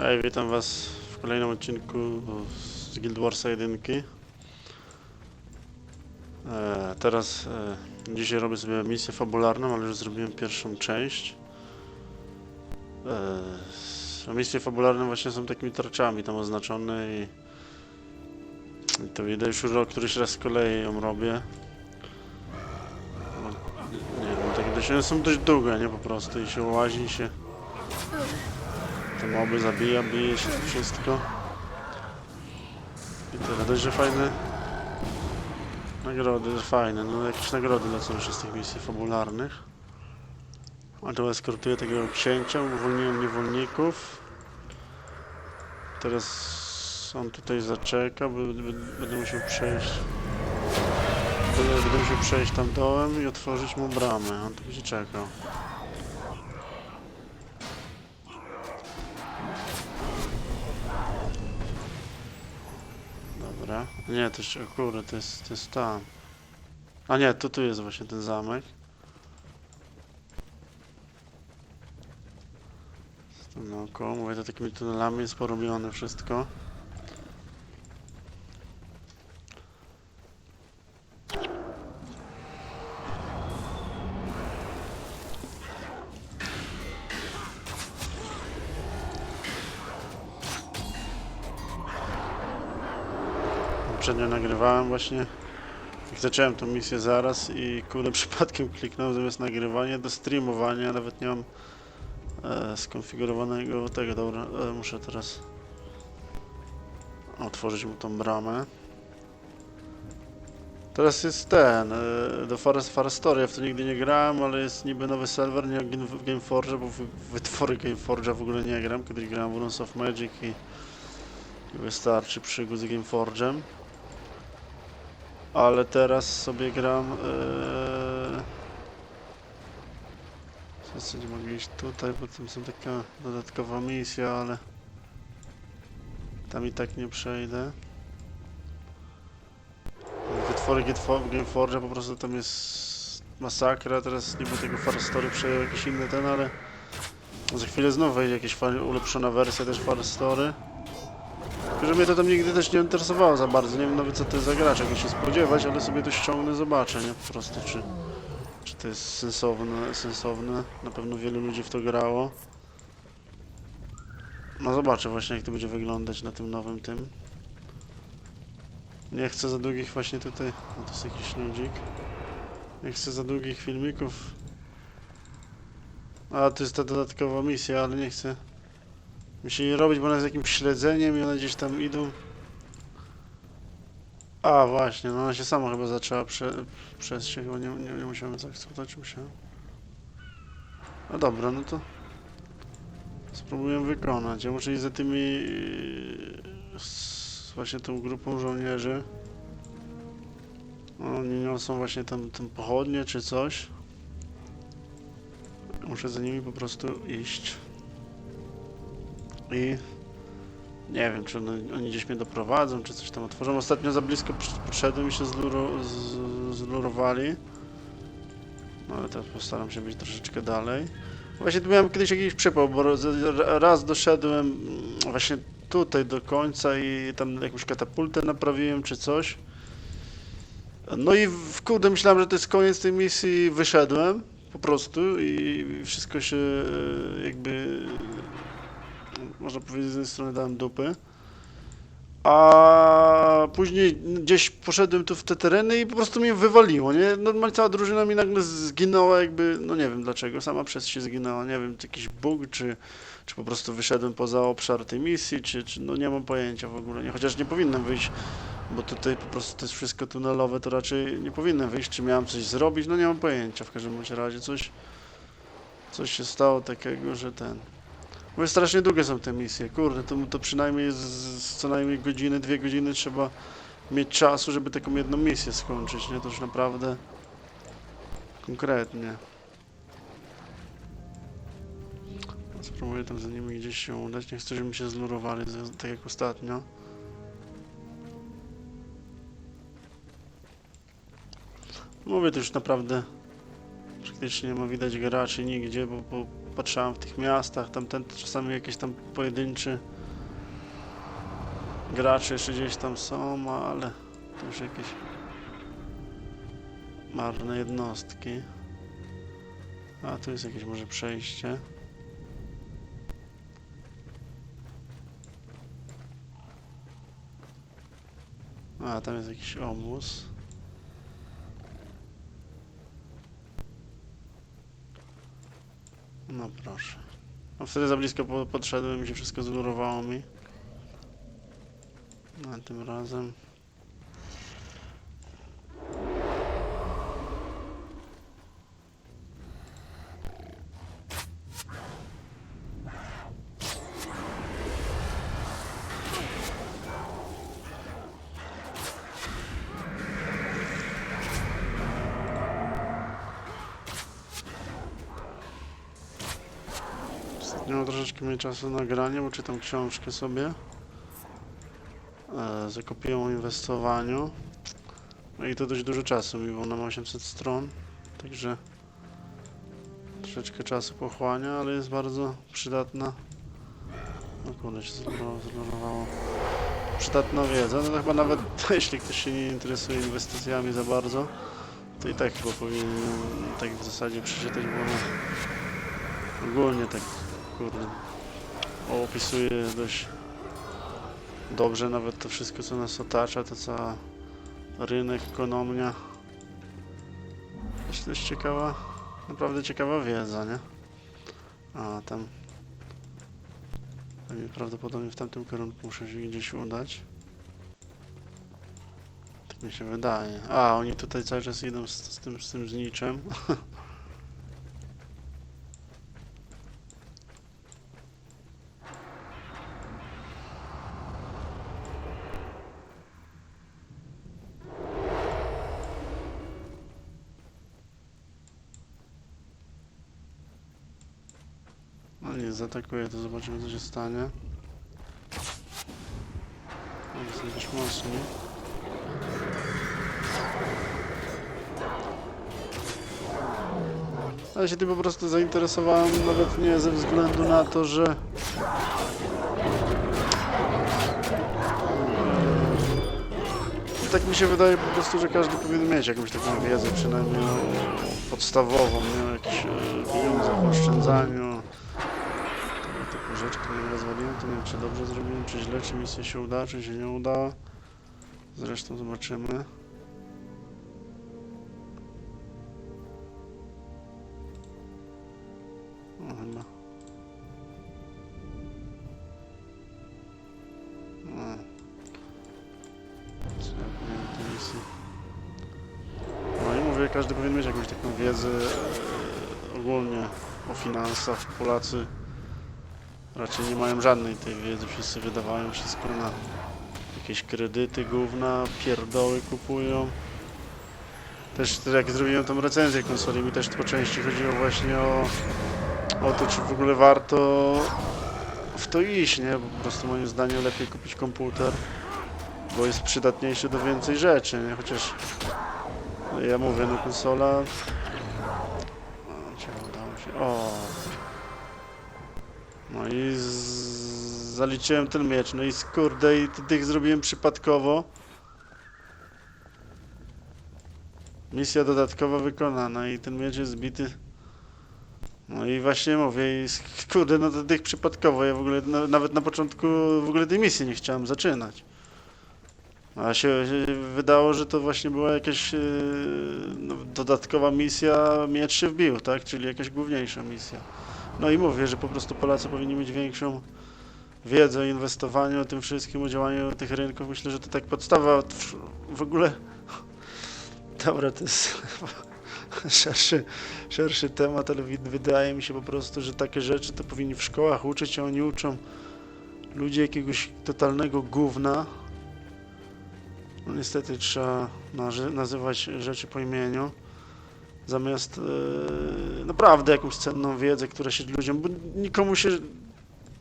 Hej, witam was w kolejnym odcinku z Guild Warsa 1. E, teraz e, dzisiaj robię sobie misję fabularną, ale już zrobiłem pierwszą część. E, misje fabularne właśnie są takimi tarczami tam oznaczone i, i to widać już któryś raz z kolei ją robię. No, nie wiem, takie one są dość długie, nie po prostu i się łazi się te moby zabija, bije się to wszystko. I tyle, dość, że fajne nagrody, fajne, no jakieś nagrody lecą jeszcze z tych misji fabularnych. A tu eskortuję tego księcia, uwolniłem niewolników. Teraz on tutaj zaczeka, by- będę musiał przejść. Będę, musiał przejść tam dołem i otworzyć mu bramę. On tu będzie czekał. Dobra. Nie, to kurde, to jest, to jest tam. A nie, to tu jest właśnie ten zamek. Jestem naokoło, mówię, to takimi tunelami jest porobione wszystko. Poprzednio nagrywałem właśnie. Jak zacząłem tą misję zaraz i kurde przypadkiem kliknąłem zamiast nagrywania do streamowania, nawet nie mam e, skonfigurowanego tego, dobra, e, muszę teraz otworzyć mu tą bramę. Teraz jest ten, e, do Forest Forestory, ja w to nigdy nie grałem, ale jest niby nowy serwer, nie w Gameforge, bo w wytwory Gameforge'a w ogóle nie gram, kiedyś grałem w Runes of Magic i, i wystarczy przygód z Gameforge'em. Ale teraz sobie gram. Yy... W zasadzie mogę iść tutaj, bo tam są taka dodatkowa misja, ale tam i tak nie przejdę. Wytwory Gamefor- Gameforge'a po prostu tam jest masakra. Teraz niby tego Farstory przejął jakiś inny ten, ale za chwilę znowu wejdzie jakaś ulepszona wersja też Farstory. Tylko, że mnie to tam nigdy też nie interesowało za bardzo. Nie wiem nawet co to jest za gracz, czego się spodziewać, ale sobie to ściągnę, zobaczę, nie? Po prostu czy, czy to jest sensowne, sensowne. Na pewno wielu ludzi w to grało. No zobaczę właśnie jak to będzie wyglądać na tym nowym tym. Nie chcę za długich właśnie tutaj... O, to jest jakiś ludzik. Nie chcę za długich filmików. A, to jest ta dodatkowa misja, ale nie chcę... Musi nie robić, bo ona jest jakimś śledzeniem i one gdzieś tam idą. A, właśnie, no ona się sama chyba zaczęła prze, przez się, chyba nie, nie, nie musiałem zaakceptować, musiałem. No dobra, no to spróbuję wykonać. Ja muszę iść za tymi, yy, z właśnie tą grupą żołnierzy. Oni niosą właśnie tam, tam pochodnie czy coś. Muszę za nimi po prostu iść. I nie wiem, czy one, oni gdzieś mnie doprowadzą, czy coś tam otworzą. Ostatnio za blisko przy- podszedłem i się zluro, z, zlurowali. No ale teraz postaram się być troszeczkę dalej. Właśnie tu miałem kiedyś jakiś przypał, bo raz doszedłem mm, właśnie tutaj do końca i tam jakąś katapultę naprawiłem, czy coś. No i w kurde myślałem, że to jest koniec tej misji, wyszedłem po prostu i wszystko się e, jakby można powiedzieć, z jednej strony dałem dupy. A później gdzieś poszedłem tu w te tereny i po prostu mnie wywaliło, nie? Normalnie cała drużyna mi nagle zginęła jakby, no nie wiem dlaczego, sama przez się zginęła, nie wiem, to jakiś bug, czy, czy po prostu wyszedłem poza obszar tej misji, czy, czy no nie mam pojęcia w ogóle, nie, chociaż nie powinienem wyjść, bo tutaj po prostu to jest wszystko tunelowe, to raczej nie powinienem wyjść, czy miałem coś zrobić, no nie mam pojęcia, w każdym razie coś, coś się stało takiego, że ten... Bo strasznie długie są te misje. Kurde, to, to przynajmniej z, z co najmniej godziny, dwie godziny trzeba mieć czasu, żeby taką jedną misję skończyć, nie? To już naprawdę konkretnie. Spróbuję tam za nimi gdzieś się udać. Nie chcę, żeby mi się zlurowali, tak jak ostatnio. Mówię, to już naprawdę praktycznie nie ma widać graczy nigdzie, bo, bo patrzałem w tych miastach, tam ten czasami jakieś tam pojedynczy gracze jeszcze gdzieś tam są, ale to już jakieś marne jednostki. A tu jest jakieś może przejście. A, tam jest jakiś obóz. No proszę. No wtedy za blisko po- podszedłem i się wszystko zlurowało mi. A tym razem. Ostatnio troszeczkę mniej czasu na granie, bo czytam książkę sobie. E, zakupiłem o inwestowaniu. No i to dość dużo czasu mi, bo ona ma 800 stron. Także troszeczkę czasu pochłania, ale jest bardzo przydatna. No kurde, się zlorowało. Przydatna wiedza. No to chyba nawet jeśli ktoś się nie interesuje inwestycjami za bardzo, to i tak chyba powinien tak w zasadzie przeczytać, bo ogólnie tak kurde opisuje dość dobrze nawet to wszystko co nas otacza, to cała rynek, ekonomia. Jest też ciekawa, naprawdę ciekawa wiedza, nie? A tam prawdopodobnie w tamtym kierunku muszę się gdzieś udać. Tak mi się wydaje. A, oni tutaj cały czas idą z, z tym, z tym zniczem. No nie, zaatakuje, to zobaczymy co się stanie. Jest dość mocni. Ale się tym po prostu zainteresowałem nawet nie ze względu na to, że tak mi się wydaje po prostu, że każdy powinien mieć jakąś taką wiedzę, przynajmniej no, podstawową, nie? o jakichś e, pieniądzach, oszczędzaniu. Rzecz, które nie rozwaliłem, to nie wiem, czy dobrze zrobiłem, czy źle, czy misja się uda, czy się nie uda. Zresztą zobaczymy. O, chyba. No. Tej misji? No i mówię, każdy powinien mieć jakąś taką wiedzę e, ogólnie o finansach. Polacy raczej nie mają żadnej tej wiedzy, wszyscy wydawają wszystko na jakieś kredyty, gówna, pierdoły kupują. Też jak zrobiłem tą recenzję konsoli, mi też po części chodziło właśnie o, o to, czy w ogóle warto w to iść, nie? Po prostu moim zdaniem lepiej kupić komputer, bo jest przydatniejszy do więcej rzeczy, nie? Chociaż ja mówię, no konsola... O, się? O! No i zaliczyłem ten miecz, no i skurde, i ty- tych zrobiłem przypadkowo. Misja dodatkowa wykonana i ten miecz jest zbity. No i właśnie mówię, i no tych przypadkowo, ja w ogóle na, nawet na początku w ogóle tej misji nie chciałem zaczynać. A się, wydało, że to właśnie była jakaś yy, no, dodatkowa misja, miecz się wbił, tak? Czyli jakaś główniejsza misja. No i mówię, że po prostu Polacy powinni mieć większą wiedzę o inwestowaniu, o tym wszystkim, o działaniu tych rynków. Myślę, że to tak podstawa w- ogóle. Dobra, to jest szerszy, szerszy temat, ale wydaje mi się po prostu, że takie rzeczy to powinni w szkołach uczyć, a oni uczą ludzi jakiegoś totalnego gówna. No niestety trzeba nazywać rzeczy po imieniu. Zamiast e, naprawdę jakąś cenną wiedzę, która się ludziom, bo nikomu się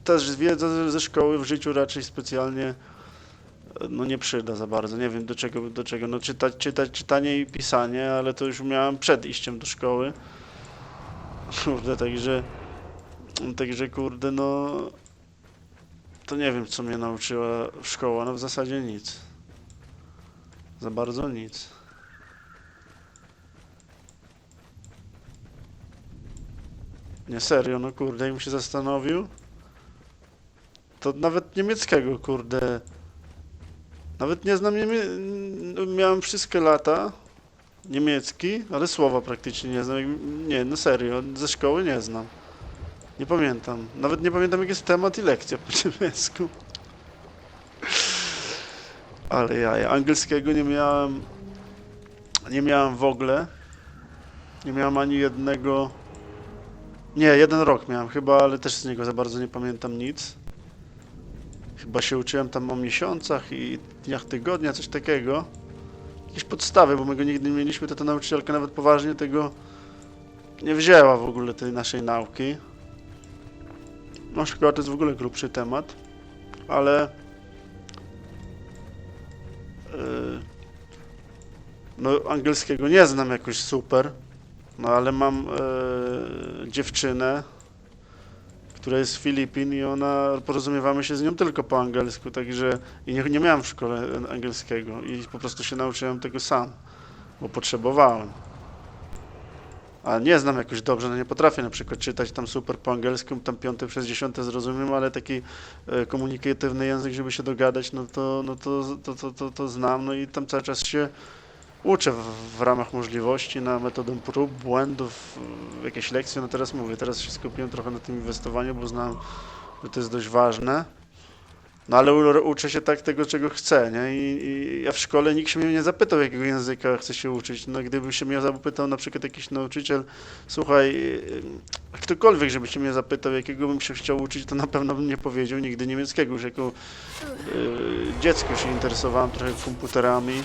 też wiedza ze- szkoły w życiu raczej specjalnie e, no nie przyda za bardzo. Nie wiem do czego, do czego. No czytać, czytać, czytanie i pisanie, ale to już miałem przed iściem do szkoły. Kurde, także Także kurde, no... To nie wiem, co mnie nauczyła szkoła, no w zasadzie nic. Za bardzo nic. Nie, serio, no kurde, jakbym się zastanowił, to nawet niemieckiego, kurde, nawet nie znam niemie... miałem wszystkie lata niemiecki, ale słowa praktycznie nie znam. Nie, no serio, ze szkoły nie znam. Nie pamiętam. Nawet nie pamiętam jaki jest temat i lekcja po niemiecku. Ale ja angielskiego nie miałem. Nie miałem w ogóle. Nie miałem ani jednego. Nie, jeden rok miałem chyba, ale też z niego za bardzo nie pamiętam nic. Chyba się uczyłem tam o miesiącach i dniach tygodnia, coś takiego. Jakieś podstawy, bo my go nigdy nie mieliśmy, to ta nauczycielka nawet poważnie tego nie wzięła w ogóle tej naszej nauki. No szkoła to jest w ogóle grubszy temat, ale yy, no angielskiego nie znam jakoś super, no ale mam yy, dziewczynę, która jest z Filipin i ona, porozumiewamy się z nią tylko po angielsku, także i nie, nie miałem w szkole angielskiego i po prostu się nauczyłem tego sam, bo potrzebowałem. A nie znam jakoś dobrze, no nie potrafię na przykład czytać tam super po angielsku, tam piąte przez dziesiąte zrozumiem, ale taki e, komunikatywny język, żeby się dogadać, no to, no to, to, to, to, to znam, no i tam cały czas się uczę w, w ramach możliwości, na metodę prób, błędów, jakieś lekcje, no teraz mówię, teraz się skupiłem trochę na tym inwestowaniu, bo znam, że to jest dość ważne. No ale u- uczę się tak tego, czego chcę, nie? I, i ja w szkole nikt się mnie nie zapytał, jakiego języka chcę się uczyć. No gdyby się mnie zapytał na przykład jakiś nauczyciel, słuchaj, yy, ktokolwiek, żeby się mnie zapytał, jakiego bym się chciał uczyć, to na pewno bym nie powiedział nigdy niemieckiego. Już jako yy, dziecko się interesowałem trochę komputerami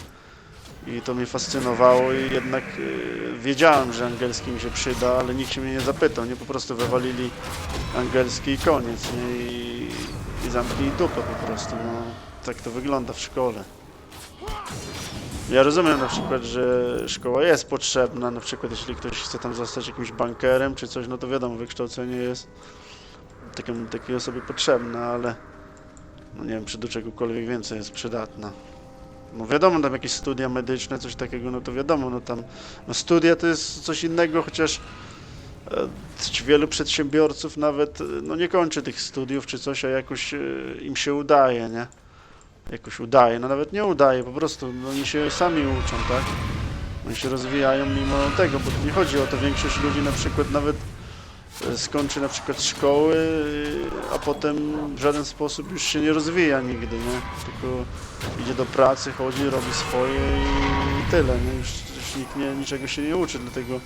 i to mnie fascynowało i jednak yy, wiedziałem, że angielski mi się przyda, ale nikt się mnie nie zapytał, nie? Po prostu wywalili angielski i koniec, nie? I, i zamknij dupę po prostu, no. Tak to wygląda w szkole. Ja rozumiem na przykład, że szkoła jest potrzebna, na przykład jeśli ktoś chce tam zostać jakimś bankerem czy coś, no to wiadomo, wykształcenie jest takim, takiej osobie potrzebne, ale no nie wiem, czy do czegokolwiek więcej jest przydatna. No wiadomo, tam jakieś studia medyczne, coś takiego, no to wiadomo, no tam, no studia to jest coś innego, chociaż e, wielu przedsiębiorców nawet, e, no nie kończy tych studiów czy coś, a jakoś e, im się udaje, nie? Jakoś udaje, no nawet nie udaje, po prostu, no oni się sami uczą, tak? Oni się rozwijają mimo tego, bo nie chodzi o to, większość ludzi na przykład nawet skończy na przykład szkoły, a potem w żaden sposób już się nie rozwija nigdy, nie? Tylko idzie do pracy, chodzi, robi swoje i tyle, nie? Już, już nikt nie, niczego się nie uczy, dlatego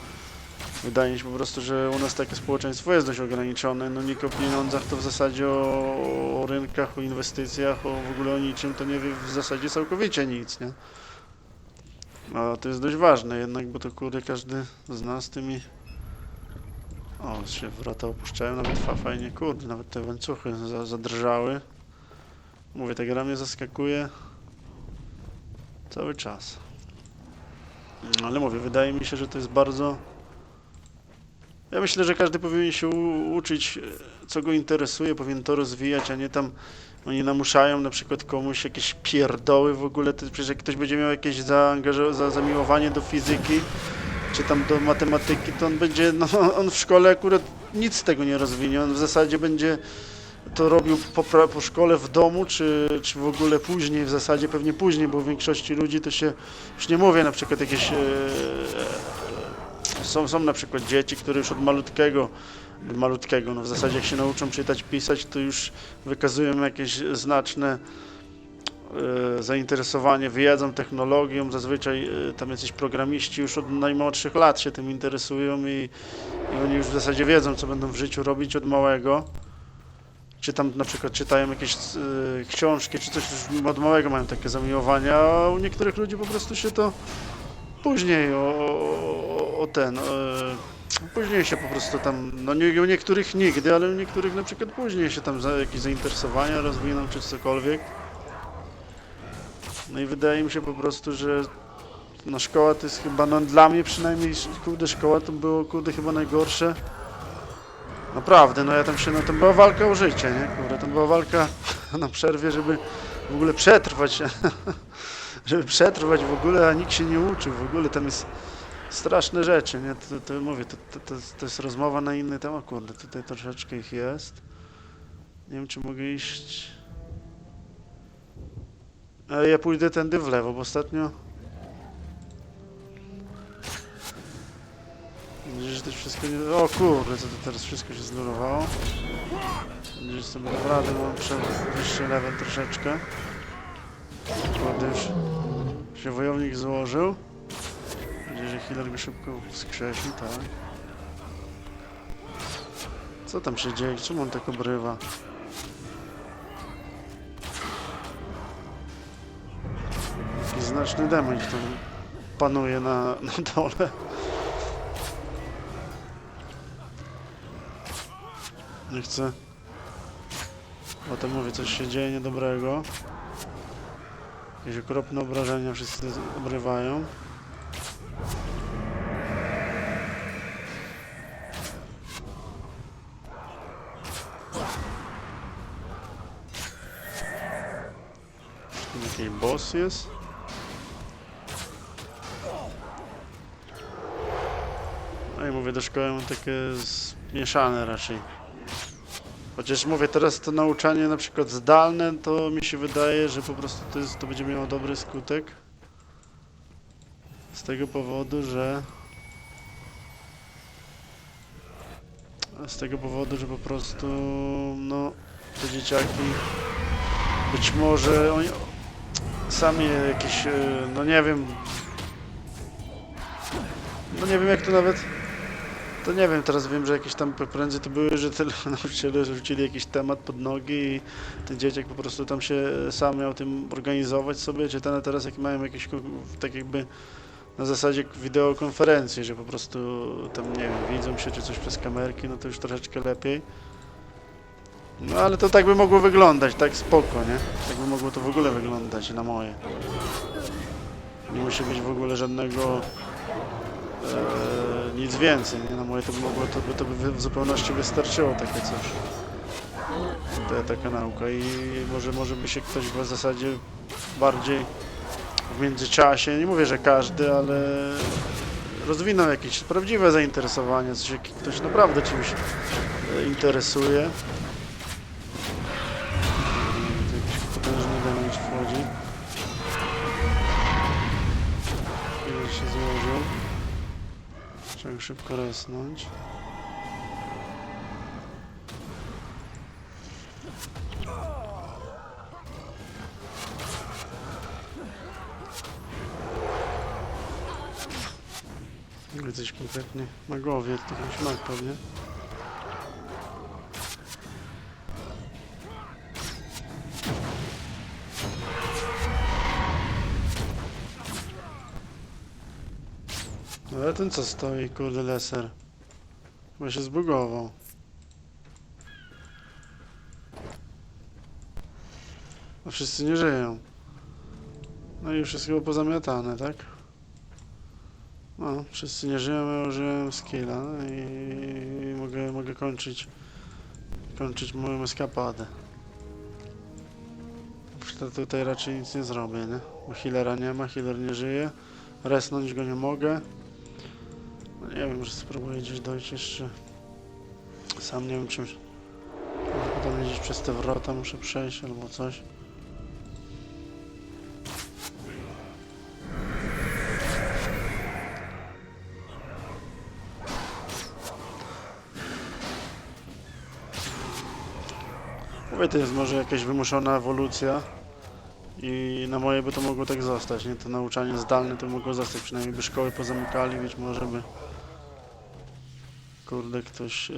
wydaje mi się po prostu, że u nas takie społeczeństwo jest dość ograniczone, no nikt o pieniądzach to w zasadzie o, o rynkach, o inwestycjach, o w ogóle o niczym to nie wie w zasadzie całkowicie nic, nie? A to jest dość ważne jednak, bo to kurde każdy z nas tymi... O, się wrota opuszczają, nawet fa, fajnie, kurde, nawet te łańcuchy za, zadrżały. Mówię, ta gra mnie zaskakuje cały czas. No, Ale mówię, wydaje mi się, że to jest bardzo... Ja myślę, że każdy powinien się uczyć, e, co go interesuje, powinien to rozwijać, a nie tam oni namuszają na przykład komuś jakieś pierdoły w ogóle. To przecież jak ktoś będzie miał jakieś zaangażo- za, zamiłowanie do fizyki, czy tam do matematyki, to on będzie, no on w szkole akurat nic z tego nie rozwinie. On w zasadzie będzie to robił po, po szkole w domu, czy, czy w ogóle później, w zasadzie pewnie później, bo w większości ludzi to się, już nie mówię na przykład jakieś, e, e, są, są na przykład dzieci, które już od malutkiego, malutkiego, no w zasadzie jak się nauczą czytać, pisać, to już wykazują jakieś znaczne zainteresowanie wiedzą, technologią, zazwyczaj e, tam jacyś programiści już od najmłodszych lat się tym interesują i, i oni już w zasadzie wiedzą, co będą w życiu robić od małego czy tam na przykład czytają jakieś y, książki, czy coś już od małego mają takie zamiłowania, a u niektórych ludzi po prostu się to później o, o, o ten, e, później się po prostu tam, no nie, u niektórych nigdy, ale u niektórych na przykład później się tam jakieś zainteresowania rozwiną, czy cokolwiek. No i wydaje mi się po prostu, że no szkoła to jest chyba, no dla mnie przynajmniej, kurde, szkoła to było, kurde, chyba najgorsze Naprawdę, no ja tam się, no to była walka o życie, nie? Kurde, to była walka na przerwie, żeby w ogóle przetrwać, żeby przetrwać w ogóle, a nikt się nie uczył, w ogóle tam jest straszne rzeczy, nie? To, to mówię, to, to, to, jest rozmowa na inny temat, kurde, tutaj troszeczkę ich jest. Nie wiem, czy mogę iść... E, ja pójdę tędy w lewo, bo ostatnio... Widzisz, że to wszystko nie... O kurde, co to teraz wszystko się znurowało. Gdzieś sobie dam radę, mam prze... wyższy level troszeczkę. Kurde, już się wojownik złożył. Będzie, że healer go szybko wskrzesi, tak. Co tam się dzieje? Czemu on tak obrywa? Znaczny damage tu panuje na, na dole. Nie chcę. Potem mówię, coś się dzieje niedobrego. Jakieś okropne obrażenia wszyscy obrywają. Jakiś boss jest? Do szkoły mam takie zmieszane raczej. Chociaż mówię, teraz to nauczanie na przykład zdalne, to mi się wydaje, że po prostu to, jest, to będzie miało dobry skutek. Z tego powodu, że... Z tego powodu, że po prostu, no, te dzieciaki być może oni sami jakieś, e, no nie wiem, no nie wiem jak to nawet, to nie wiem, teraz wiem, że jakieś tam prędzej to były, że tyle nauczyciele rzucili jakiś temat pod nogi i ten dzieciak po prostu tam się sam miał tym organizować sobie, czy ten, teraz jak mają jakieś tak jakby na zasadzie wideokonferencji, że po prostu tam, nie wiem, widzą się czy coś przez kamerki, no to już troszeczkę lepiej. No ale to tak by mogło wyglądać, tak spoko, nie? Tak by mogło to w ogóle wyglądać na moje. Nie musi być w ogóle żadnego e, nic więcej, nie? Na moje to by mogło, to by, to by w zupełności wystarczyło takie coś. To, taka nauka i może, może by się ktoś w zasadzie bardziej w międzyczasie, nie mówię, że każdy, ale rozwinął jakieś prawdziwe zainteresowanie, coś, ktoś naprawdę czymś interesuje. Trzeba szybko resnąć. Coś konkretnie? Magowie, to jakiś mag pewnie. Ale ten co stoi, kurde leser? Chyba się zbugował. A wszyscy nie żyją. No i wszystko pozamiatane, tak? No, wszyscy nie żyją, ja użyłem skilla i mogę, mogę kończyć kończyć moją eskapadę. Już tutaj raczej nic nie zrobię, nie? Bo healera nie ma, healer nie żyje. Resnąć go nie mogę. No nie wiem, że spróbuję gdzieś dojść jeszcze. Sam nie wiem czym. Prawdopodobnie gdzieś przez te wrota muszę przejść albo coś. Mówię, to jest może jakaś wymuszona ewolucja i na moje by to mogło tak zostać, nie? To nauczanie zdalne to mogło zostać, przynajmniej by szkoły pozamykali, być może by kurde ktoś e,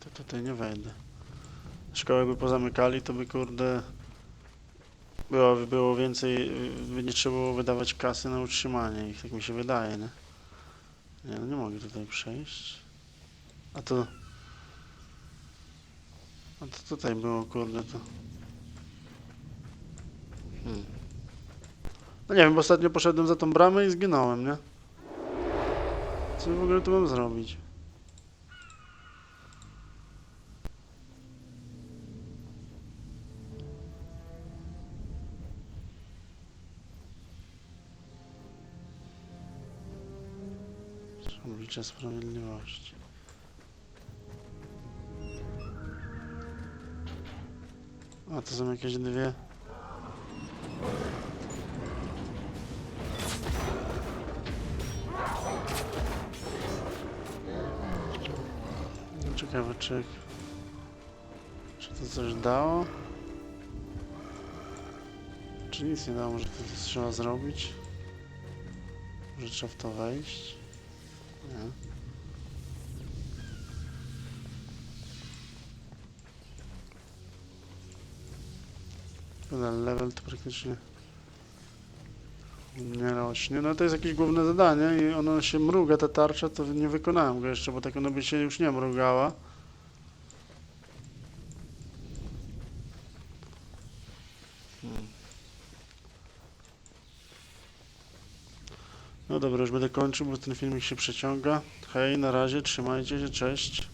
to tutaj nie wejdę. Szkoły by pozamykali, to by kurde było, było więcej, by nie trzeba było wydawać kasy na utrzymanie ich, tak mi się wydaje, nie? Nie, no nie mogę tutaj przejść. A to a to tutaj było, kurde, to... Hmm. No nie wiem, bo ostatnio poszedłem za tą bramę i zginąłem, nie? Co w ogóle tu mam zrobić? Oblicze sprawiedliwości. A to są jakieś dwie Ciekawe czy... Czy to coś dało? Czy nic nie dało? Może to trzeba zrobić? Może trzeba w to wejść? Nie. Level to praktycznie nie rośnie. No to jest jakieś główne zadanie i ono się mruga, ta tarcza, to nie wykonałem go jeszcze, bo tak ona by się już nie mrugała. No dobra, już będę kończył, bo ten filmik się przeciąga. Hej, na razie, trzymajcie się, cześć.